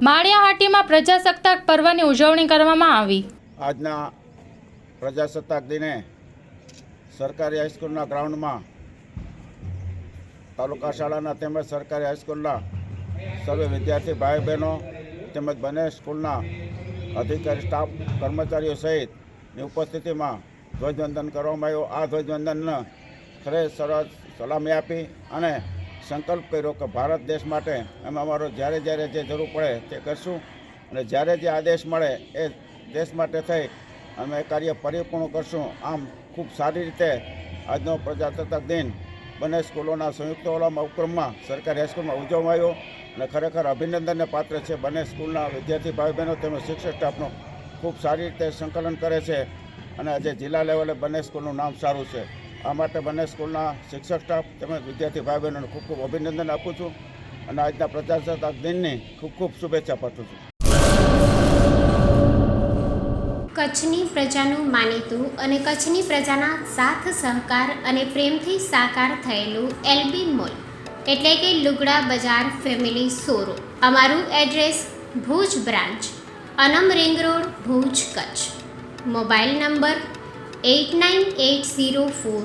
માળિયાહાટીમાં પ્રજાસત્તાક પર્વની ઉજવણી કરવામાં આવી. આજના પ્રજાસત્તાક દિને સરકારી હાઈસ્કૂલના ગ્રાઉન્ડમાં તાલુકા શાળાના તેમજ સરકારી હાઈસ્કૂલના સર્વે વિદ્યાર્થી ભાઈ બહેનો તેમજ બંને સ્કૂલના અધિકારી સ્ટાફ કર્મચારીઓ સહિતની ઉપસ્થિતિમાં ધ્વજવંદન કરવામાં આવ્યો. આ ધ્વજવંદનને ખરે સલામી આપી અને સંકલ્પ કર્યો કે ભારત દેશ માટે અમે અમારો જ્યારે જ્યારે જે જરૂર પડે તે કરશું. અને જ્યારે જે આદેશ મળે એ દેશ માટે થઈ અમે કાર્ય પરિપૂર્ણ કરશું. આમ ખૂબ સારી રીતે આજનો પ્રજાસત્તાક દિન બંને સ્કૂલોના સંયુક્ત ઓલામાં ઉપક્રમમાં સરકારી હાઈસ્કૂલમાં ઉજવવામાં આવ્યો. અને ખરેખર અભિનંદનને પાત્ર છે બંને સ્કૂલના વિદ્યાર્થી ભાઈ બહેનો તેમજ શિક્ષક સ્ટાફનો ખૂબ સારી રીતે સંકલન કરે છે. અને આજે જિલ્લા લેવલે બંને સ્કૂલનું નામ સારું છે. આ માટે બંને સ્કૂલના શિક્ષક સ્ટાફ તેમજ વિદ્યાર્થી ભાઈ બહેનોને ખૂબ ખૂબ અભિનંદન આપું છું અને આજના પ્રજાસત્તાક દિનની ખૂબ ખૂબ શુભેચ્છા પાઠવું છું. કચ્છની પ્રજાનું માનીતું અને કચ્છની પ્રજાના સાથ, સહકાર અને પ્રેમથી સાકાર થયેલું એલબી મોલ, એટલે કે લુગડા બજાર ફેમિલી શોરૂમ. અમારું address Bhuj branch, Anam ring road, Bhuj Kutch. Mobile number eight nine eight zero four